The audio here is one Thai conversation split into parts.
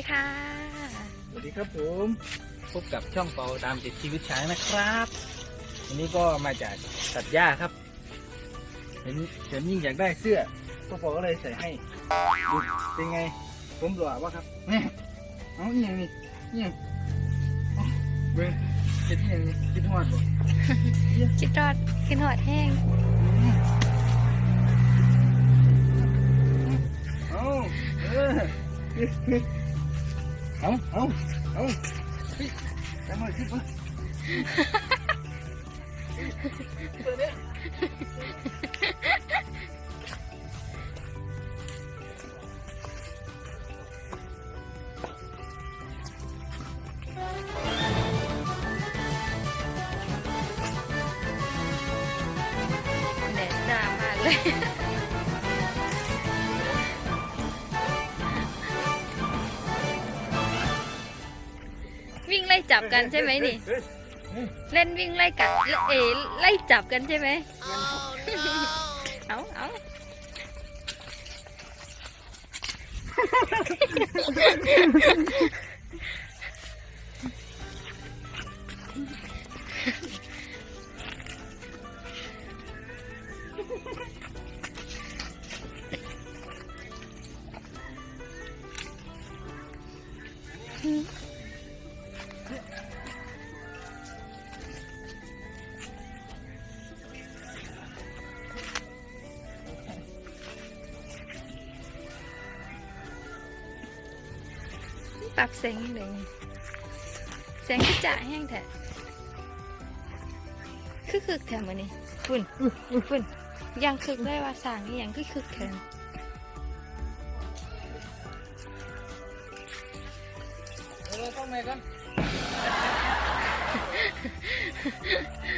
ดีค่ะ สวัสดีครับผมพบกับช่องเปาตามติดชีวิตช้างนะครับวันนี้ก็มาจากตัดหญ้าครับเห็นเห็นยิ่งอยากได้เสื้อพ่อปอก็เลยใส่ให้ดูเป็นไง ผมหล่อวะครับแม่เอาอีหยังนี่อีหยังเอาเว้ยเห็นอีหยังนี่คิดฮอดบ่คิดรอดกินหอดแห้งเอาเออ เอาเอาเอาไปมคิดวะตัวเนี้ยแไล่จับกันใช่ไหมนี่เฮ้ยเฮ้ยเล่นวิ่งไล่กัดเอ๋ไล่จับกันใช่ไหมเอาเอา ปรับเสียงเลยเสียงที่จ่าแห้งแท้คือคึกแถมมือนี่ฝุ่นฝุ่นยังคึกได้ว่าสั่งนี่ยังคือคึกแถมเออเข้าไหนกัน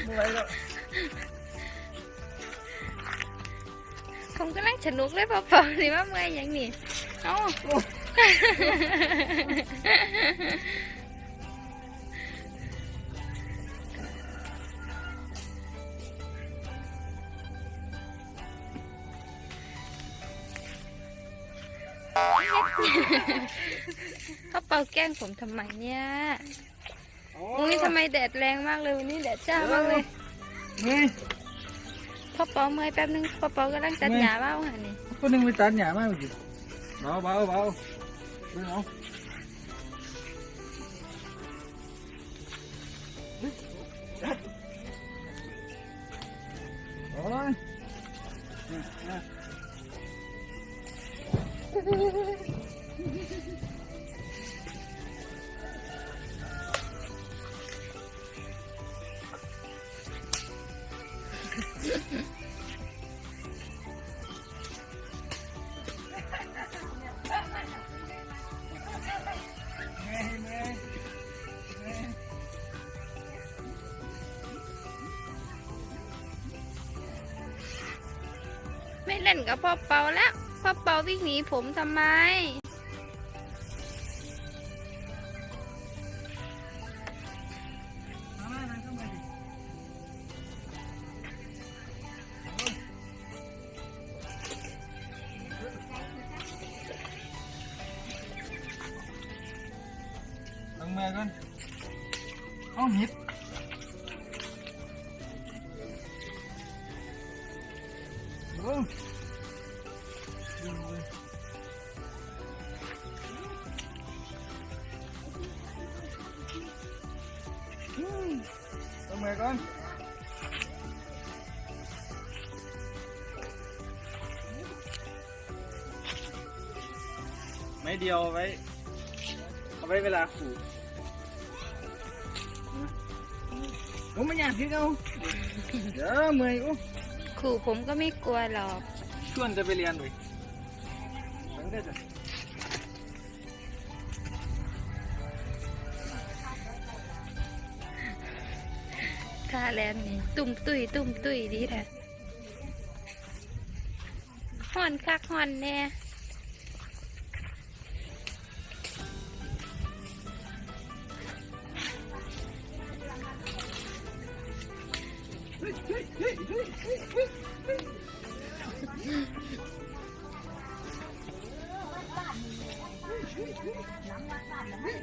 เมื่อไหรแล้วผมก็นั่งสนุกเลยเปล่าๆสิว่าเมื่อยอย่างนี้เอ้า เขาเป่าแกล้งผมทำไมเนี่ยอุ้ยทำไมแดดแรงมากเลยวันนี้แดดจ้ามากเลยเฮ้ยพ่อเปาเมื่อยแป๊บนึงพ่อเปากำลังตัดหญ้าเบ้าหันนี่คนหนึ่งไปตัดหญ้ามากจริงเบา เบาเบา ไม่เล่นกับพ่อเปาแล้ว พ่อเปาวิ่งหนีผมทำไมลง มากันเอาหิดโอ้ลงมาก่อนม้เดียวเอาไว้เอาไว้เวลาขู่โอ้ไม่อยากพี่เอาเดี๋ยวเมื่อยโอ้ ขู่ผมก็ไม่กลัวหรอก ชวนจะไปเรียนเลยฟังได้จ้ะท่าแลนนี่ตุ่มตุยตุ่มตุยดีแท้ฮอนคักฮอนแน่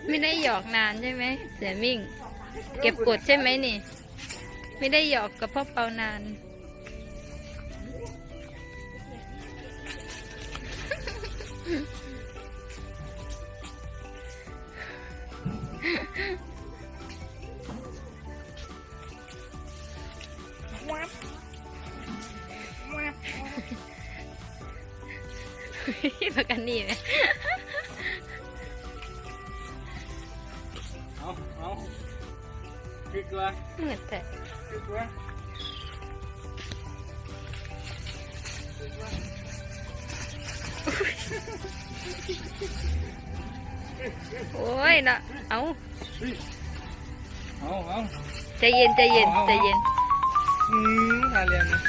ไม่ได้หยอกนานใช่ไหมเสือมิ่ง เก็บกดใช่ไหมนี่ ไม่ได้หยอกกับพ่อเปานาน ประกันนี่ไหมเอาเอาพี่ตัวเหมือนแต่พี่ตัวโอ้ยนะเอาเอาเอาใจเย็นใจเย็นใจเย็นอืมมาเรียนนะ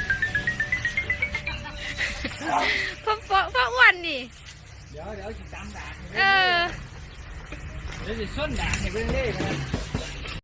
พ่อพ่อพ่ออ้วนนี่ เดี๋ยวเดี๋ยวจะจำด่าเออ เดี๋ยวจะส้นด่าให้เพื่อนเล่นะ